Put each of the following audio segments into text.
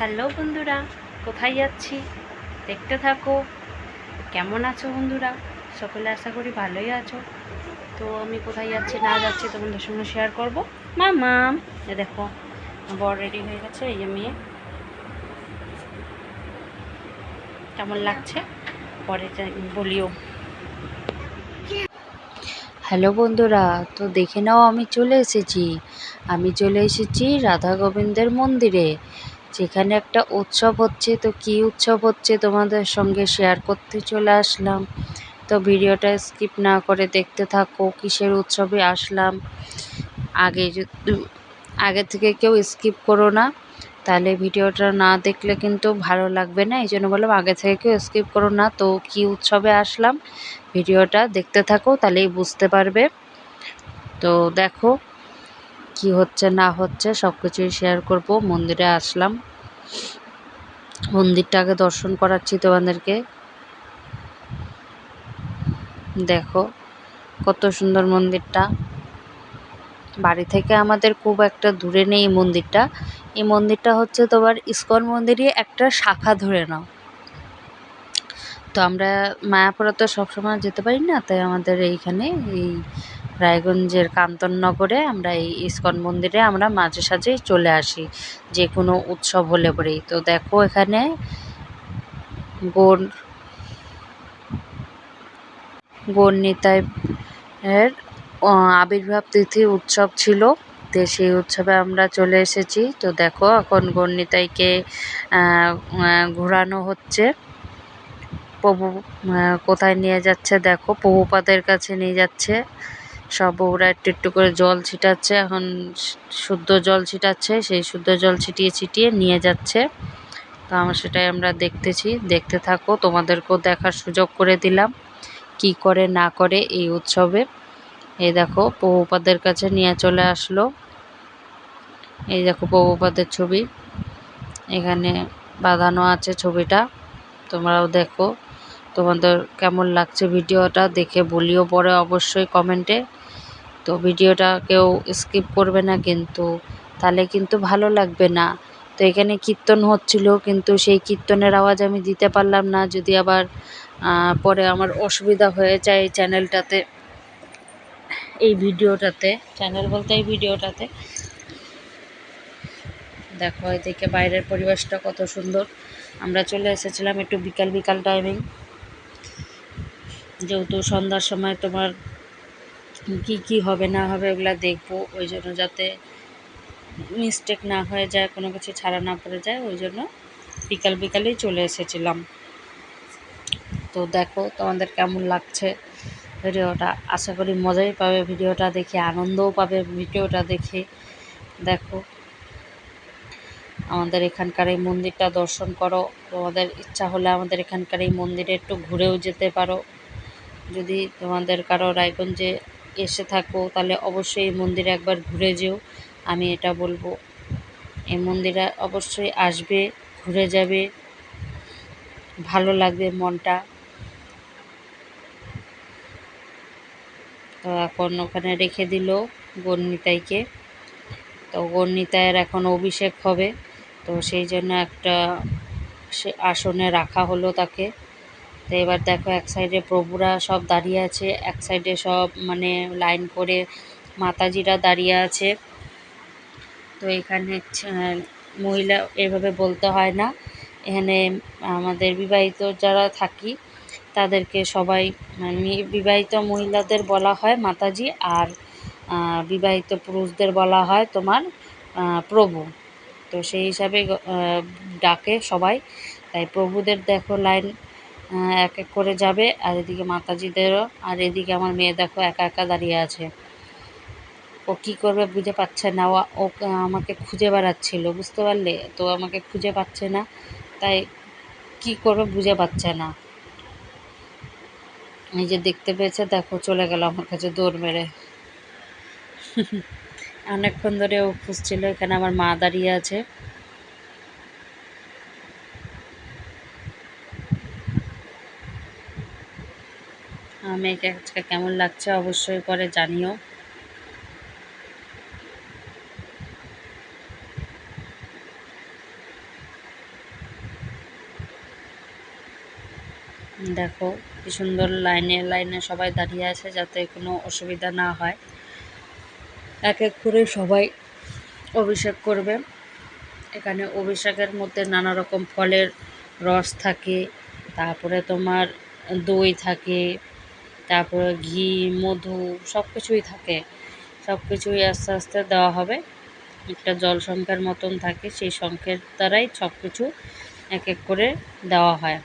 Hello বন্ধুরা, কোথায় যাচ্ছি? দেখতে থাকো। কেমন আছো বন্ধুরা? সকলে আশা করি ভালোই আছো। তো আমি কোথায় যাচ্ছি না যাচ্ছি তোমাদের সঙ্গে শেয়ার করব। মামাম এ দেখো, বর রেডি হয়ে গেছে, এই মেয়ে। কেমন লাগছে? পরে বলিও। হ্যালো বন্ধুরা, তো দেখে নাও আমি চলে এসেছি। আমি চলে এসেছি রাধা গোবিন্দের মন্দিরে। যেখানে একটা উৎসব হচ্ছে, তো কি উৎসব হচ্ছে তোমাদের সঙ্গে শেয়ার করতে চলে আসলাম। তো ভিডিওটা স্কিপ না করে দেখতে থাকো, কিসের উৎসবে আসলাম। আগে আগে থেকে কেউ স্কিপ করো না। তাহলে ভিডিওটা না দেখলে কিন্তু ভালো লাগবে না এই জন্য বললাম আগে থেকে কেউ স্কিপ করো না। তো কি উৎসবে আসলাম, ভিডিওটা দেখতে থাকো, তাহলেই বুঝতে পারবে। তো দেখো কি হচ্ছে, না হচ্ছে সব কিছুই শেয়ার করব। মন্দিরে আসলাম। মন্দিরটাকে দর্শন করাচ্ছি তোমাদেরকে। দেখো, কত সুন্দর মন্দিরটা। বাড়ি থেকে আমাদের খুব একটা দূরে নেই এই মন্দিরটা। এই মন্দিরটা হচ্ছে তোমার ইস্কন মন্দিরই একটা শাখা ধরে নাও। তো আমরা মায়াপুরা তো সবসময় যেতে পারি না, তাই আমাদের এইখানে এই রায়গঞ্জের কান্তননগরে আমরা এই ইস্কন মন্দিরে আমরা মাঝে সাঝেই চলে আসি, যে কোনো উৎসব হলে পরেই। তো দেখো এখানে গোর গোর এর আবির্ভাব তিথি উৎসব ছিল, তো সেই উৎসবে আমরা চলে এসেছি। তো দেখো এখন গণনিতাইকে ঘোরানো হচ্ছে। প্রভু কোথায় নিয়ে যাচ্ছে? দেখো প্রভুপাদের কাছে নিয়ে যাচ্ছে। সব বউরা একটু একটু করে জল ছিটাচ্ছে, এখন শুদ্ধ জল ছিটাচ্ছে, সেই শুদ্ধ জল ছিটিয়ে ছিটিয়ে নিয়ে যাচ্ছে। তো আমরা সেটাই আমরা দেখতেছি, দেখতে থাকো, তোমাদেরকেও দেখার সুযোগ করে দিলাম, কি করে না করে এই উৎসবে। এই দেখো প্রভুপাদের কাছে নিয়ে চলে আসলো। এই দেখো প্রভুপাদের ছবি, এখানে বাঁধানো আছে ছবিটা, তোমরাও দেখো। তোমাদের কেমন লাগছে ভিডিওটা দেখে বলিও পরে অবশ্যই কমেন্টে। তো ভিডিওটা কেউ স্কিপ করবে না কিন্তু, তাহলে কিন্তু ভালো লাগবে না। তো এখানে কীর্তন হচ্ছিল, কিন্তু সেই কীর্তনের আওয়াজ আমি দিতে পারলাম না। যদি আবার পরে আমার অসুবিধা হয়ে যায় এই চ্যানেলটাতে এই ভিডিওটাতে চ্যানেল বলতে এই ভিডিওটাতে। দেখো, এদিকে বাইরের পরিবেশটা কত সুন্দর। আমরা চলে এসেছিলাম একটু বিকাল বিকাল টাইমিং যেহেতু সন্ধ্যার সময় তোমার কি কি হবে, না হবে ওগুলো দেখব, ওই জন্য যাতে মিস্টেক না হয়ে যায়, কোনো কিছু ছাড়া না পড়ে যায়, ওই জন্য বিকাল বিকালেই চলে এসেছিলাম। তো দেখো তোমাদের কেমন লাগছে ভিডিওটা, আশা করি মজাই পাবে ভিডিওটা দেখে, আনন্দও পাবে ভিডিওটা দেখে। দেখো, আমাদের এখানকার এই মন্দিরটা দর্শন করো, তোমাদের ইচ্ছা হলে আমাদের এখানকার এই মন্দিরে একটু ঘুরেও যেতে পারো। যদি তোমাদের কারও রায়গঞ্জে এসে থাকো, তাহলে অবশ্যই এই মন্দিরে একবার ঘুরে যেও। আমি এটা বলব, এই মন্দিরে অবশ্যই আসবে, ঘুরে যাবে, ভালো লাগবে মনটা। তো এখন ওখানে রেখে দিল গণনিতাইকে তো গণনিতাইয়ের এখন অভিষেক হবে, তো সেই জন্য একটা সে আসনে রাখা হলো তাকে। তো এবার দেখো এক সাইডে প্রভুরা সব দাঁড়িয়ে আছে, এক সাইডে সব মানে লাইন করে মাতাজিরা দাঁড়িয়ে আছে। তো এখানে মহিলা এভাবে বলতে হয় না। এখানে আমাদের বিবাহিত যারা থাকি, তাদেরকে সবাই মানে বিবাহিত মহিলাদের বলা হয় মাতাজি আর বিবাহিত পুরুষদের বলা হয় তোমার প্রভু। তো সেই হিসাবে ডাকে সবাই। তাই প্রভুদের দেখো লাইন এক এক করে যাবে। আর এদিকে মাতাজিদেরও, আর এদিকে আমার মেয়ে দেখো একা একা দাঁড়িয়ে আছে। ও কী করবে বুঝে পাচ্ছে না। ও ও আমাকে খুঁজে বেড়াচ্ছিল, বুঝতে পারলে? তো আমাকে খুঁজে পাচ্ছে না। তাই কী করবে বুঝে পাচ্ছে না। এই যে দেখতে পেয়েছে, দেখো চলে গেল আমার কাছে দৌড় মেরে। অনেকক্ষণ ধরে ও খুঁজছিল, এখানে আমার মা দাঁড়িয়ে আছে। মেয়েকে আজকে কেমন লাগছে অবশ্যই করে জানিও। দেখো, কি সুন্দর লাইনে লাইনে সবাই দাঁড়িয়ে আছে যাতে কোনো অসুবিধা না হয়। এক এক করে সবাই অভিষেক করবে। এখানে অভিষেকের মধ্যে নানা রকম ফলের রস থাকে, তারপরে তোমার দই থাকে তারপরে ঘি, মধু সব কিছুই থাকে। সব কিছুই আস্তে আস্তে দেওয়া হবে। একটা জল সংখ্যার মতন থাকে, সেই সংখ্যের দ্বারাই সব কিছু এক এক করে দেওয়া হয়।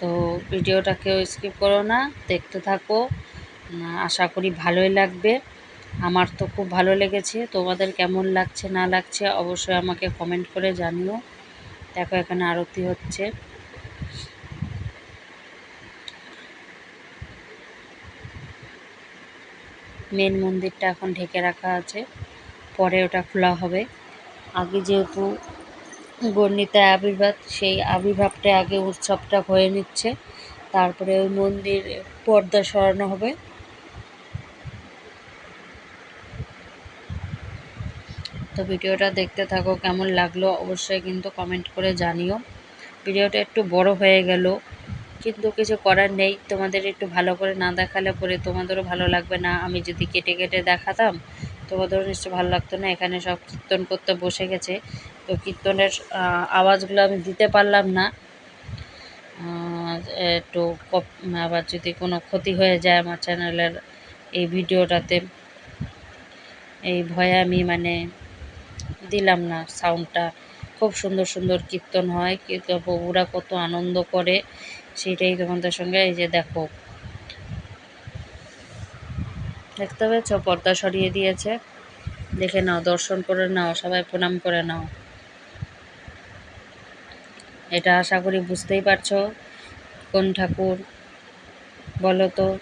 তো ভিডিওটা কেউ স্কিপ করো না, দেখতে থাকো। আশা করি ভালোই লাগবে। আমার তো খুব ভালো লেগেছে। তোমাদের কেমন লাগছে, না লাগছে অবশ্যই আমাকে কমেন্ট করে জানিও। দেখো এখানে আরতি হচ্ছে। মেন মন্দিরটা এখন ঢেকে রাখা আছে। পরে ওটা খোলা হবে। আগে যেহেতু গণিতা আবির্ভাব, সেই আবির্ভাবটা আগে উৎসবটা হয়ে নিচ্ছে। তারপরে ওই মন্দির পর্দা সরানো হবে। তো ভিডিওটা দেখতে থাকো, কেমন লাগল অবশ্যই কিন্তু কমেন্ট করে জানিও। ভিডিওটা একটু বড় হয়ে গেল। কিন্তু কিছু করার নেই। তোমাদের একটু ভালো করে না দেখালে পরে তোমাদেরও ভালো লাগবে না। আমি যদি কেটে কেটে দেখাতাম, তোমাদেরও নিশ্চয়ই ভালো লাগতো না। এখানে সব কীর্তন করতে বসে গেছে। তো কীর্তনের আওয়াজগুলো আমি দিতে পারলাম না। একটু আবার যদি কোনো ক্ষতি হয়ে যায় আমার চ্যানেলের এই ভিডিওটাতে, এই ভয়ে আমি মানে দিলাম না সাউন্ডটা খুব সুন্দর সুন্দর কীর্তন হয়। প্রভুরা কত আনন্দ করে। সেটাই তোমাদের সঙ্গে, এই যে দেখো। দেখতে পেয়েছ? পর্দা সরিয়ে দিয়েছে। দেখে নাও, দর্শন করে নাও, সবাই প্রণাম করে নাও। এটা আশা করি বুঝতেই পারছ কোন ঠাকুর, বলো তো।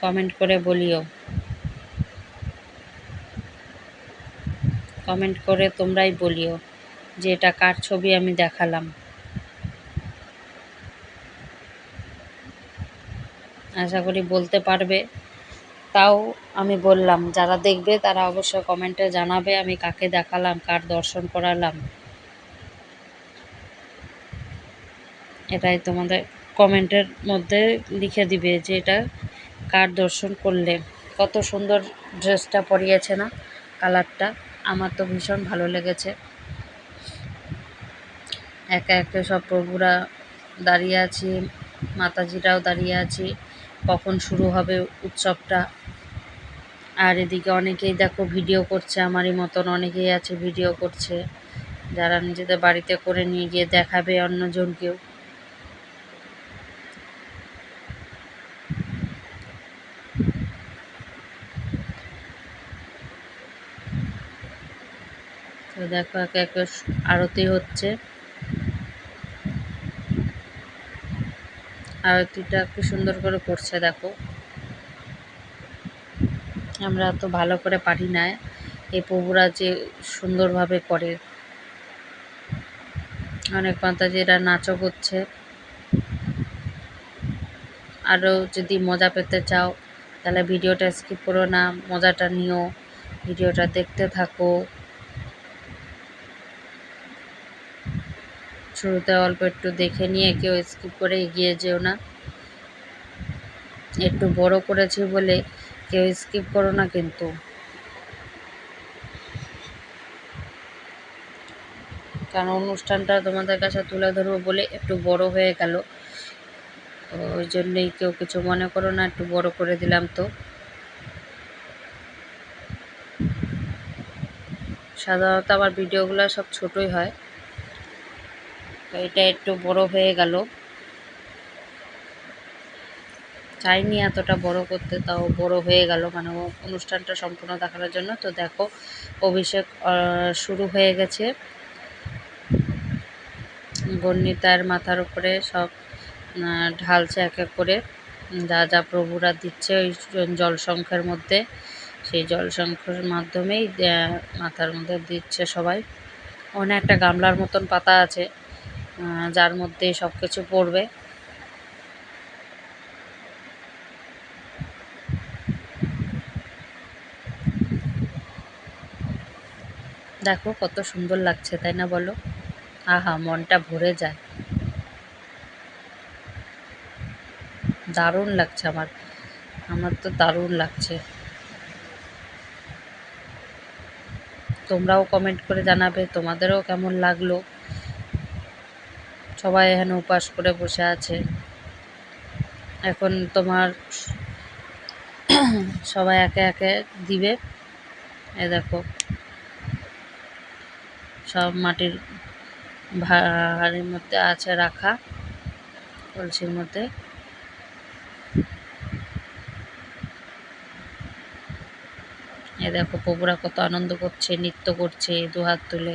কমেন্ট করে বলিও। কমেন্ট করে তোমরাই বলিও। যে এটা কার ছবি আমি দেখালাম। আশা করি বলতে পারবে। তাও আমি বললাম, যারা দেখবে তারা অবশ্যই কমেন্টে জানাবে আমি কাকে দেখালাম, কার দর্শন করালাম। এটাই তোমাদের কমেন্টের মধ্যে লিখে দিবে যে এটা কার দর্শন করলে। কত সুন্দর ড্রেসটা পরিয়েছে না, কালারটা। আমার তো ভীষণ ভালো লেগেছে। একে একে সব প্রভুরা দাঁড়িয়ে আছে, মাতাজিরাও দাঁড়িয়ে আছি। কখন শুরু হবে উৎসবটা? আর এদিকে অনেকেই দেখো ভিডিও করছে, আমারই মতন অনেকেই আছে ভিডিও করছে। যারা নিজেদের বাড়িতে করে নিয়ে গিয়ে দেখাবে অন্যজনকেও। তো দেখো একে একে আরতি হচ্ছে। আরতিটা কি সুন্দর করে করছে, দেখো। আমরা তো ভালো করে পারি না, এই প্রভুরা যে সুন্দরভাবে করে। অনেক মাতাজিরা নাচও করছে। আরও যদি মজা পেতে চাও, তাহলে ভিডিওটা স্কিপ করো না, মজাটা নিও। ভিডিওটা দেখতে থাকো। শুরুতে অল্প একটু দেখে নিয়ে কেউ স্কিপ করে এগিয়ে যেও না। একটু বড় করেছি বলে কেউ স্কিপ করো না কিন্তু। কারণ অনুষ্ঠানটা তোমাদের কাছে তুলে ধরবো বলে একটু বড় হয়ে গেল। তো ওই জন্যই কেউ কিছু মনে করো না, একটু বড় করে দিলাম তো। সাধারণত আমার ভিডিওগুলো সব ছোটই হয়। তো এটা একটু বড় হয়ে গেল। চাইনি এতটা বড় করতে, তাও বড় হয়ে গেল। মানে অনুষ্ঠানটা সম্পূর্ণ দেখানোর জন্য। তো দেখো, অভিষেক শুরু হয়ে গেছে। গণ্ডিতার মাথার উপরে সব ঢালছে এক এক করে। যা যা প্রভুরা দিচ্ছে ওই জলসংখ্যার মধ্যে, সেই জলসংখ্যার মাধ্যমেই মাথার মধ্যে দিচ্ছে সবাই। ওখানে একটা গামলার মতন পাতা আছে। যার মধ্যে সব কিছু পড়বে। দেখো, কত সুন্দর লাগছে, তাই না বলো? আহা, মনটা ভরে যায়। দারুণ লাগছে আমার। আমার তো দারুণ লাগছে। তোমরাও কমেন্ট করে জানাবে, তোমাদেরও কেমন লাগল? সবাই এখানে উপাস করে বসে আছে। এখন তোমার সবাই একে একে দিবে। এ দেখো, সব মাটির ভাঁড়ের মধ্যে আছে রাখা, কলসির মধ্যে। এ দেখো প্রভুরা কত আনন্দ করছে, নৃত্য করছে দু হাত তুলে।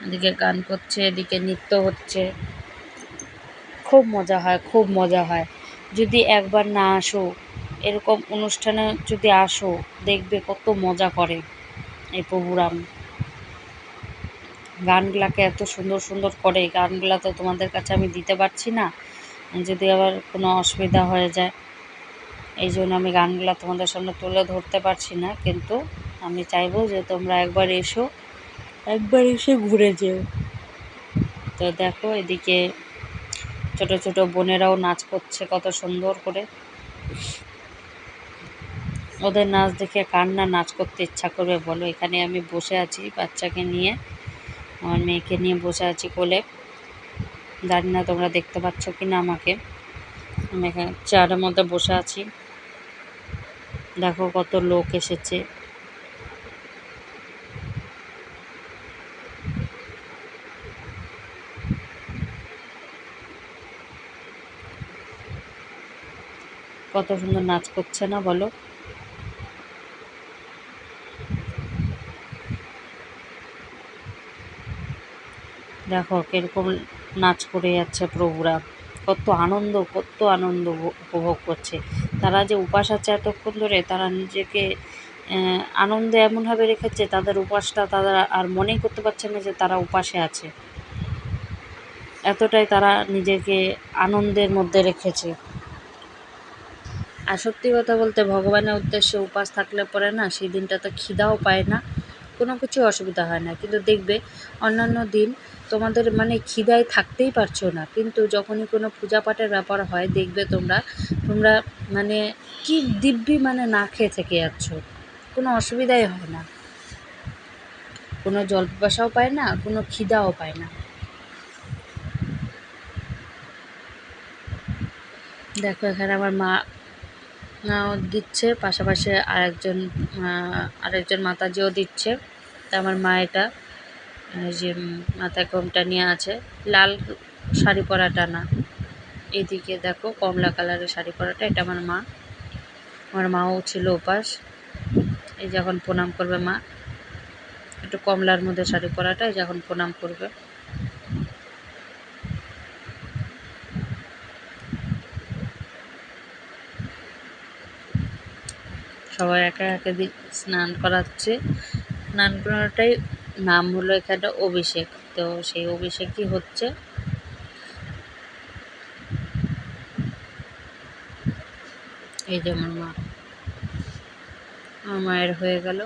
এদিকে গান করছে, এদিকে নৃত্য হচ্ছে। খুব মজা হয়, খুব মজা হয়। যদি একবার না আসো, এরকম অনুষ্ঠানে যদি আসো, দেখবে কত মজা করে এই প্রভুরাম গানগুলাকে এত সুন্দর সুন্দর করে গানগুলা তো তোমাদের কাছে আমি দিতে পারছি না। যদি আবার কোনো অসুবিধা হয়ে যায়, এই জন্য আমি গানগুলা তোমাদের সামনে তুলে ধরতে পারছি না। কিন্তু আমি চাইব যে তোমরা একবার এসো একবার এসে ঘুরে যেও। তো দেখো এদিকে ছোট ছোট বোনেরাও নাচ করছে কত সুন্দর করে। ওদের নাচ দেখে কার না নাচ করতে ইচ্ছা করবে বলো। এখানে আমি বসে আছি বাচ্চাকে নিয়ে, আমার মেয়েকে নিয়ে বসে আছি কোলে। জানি না তোমরা দেখতে পাচ্ছ কি না আমাকে। আমি এখানে চেয়ারের মধ্যে বসে আছি। দেখো কত লোক এসেছে। কত সুন্দর নাচ করছে না বলো? দেখো কীরকম নাচ করে যাচ্ছে প্রভুরা। কত আনন্দ কত আনন্দ উপভোগ করছে। তারা যে উপাস আছে এতক্ষণ ধরে, তারা নিজেকে আনন্দে এমনভাবে রেখেছে, তাদের উপাসটা তারা আর মনেই করতে পারছে না যে তারা উপাসে আছে। এতটাই তারা নিজেকে আনন্দের মধ্যে রেখেছে। আর সত্যি কথা বলতে ভগবানের উদ্দেশ্যে উপাস থাকলে পরে না সেই দিনটাতে খিদাও পায় না, কোনো কিছু অসুবিধা হয় না। কিন্তু দেখবে অন্যান্য দিন তোমাদের মানে খিদায় থাকতেই পারছ না। কিন্তু যখনই কোনো পূজা পাঠের ব্যাপার হয়, দেখবে তোমরা তোমরা মানে কি দিব্যি মানে না খেয়ে থেকে যাচ্ছ। কোনো অসুবিধাই হয় না। কোনো জল পিপাসাও পায় না, কোনো খিদাও পায় না। দেখো এখানে আমার মা দিচ্ছে, পাশাপাশি আরেকজন আরেকজন মাতাজিও দিচ্ছে। তা আমার মা এটা যে মাথায় ঘোমটা নিয়ে আছে। লাল শাড়ি পরাটা না। এদিকে দেখো, কমলা কালারের শাড়ি পরাটা, এটা আমার মা। আমার মাও ছিল উপাস এই যখন প্রণাম করবে মা। একটু কমলার মধ্যে শাড়ি পরাটা, এই যখন প্রণাম করবে। সবাই একে একে স্নান করাচ্ছে। স্নান করাটাই নাম হলো এখানে অভিষেক। তো সেই অভিষেকই হচ্ছে। এই যেমন মা। আমার মায়ের হয়ে গেল।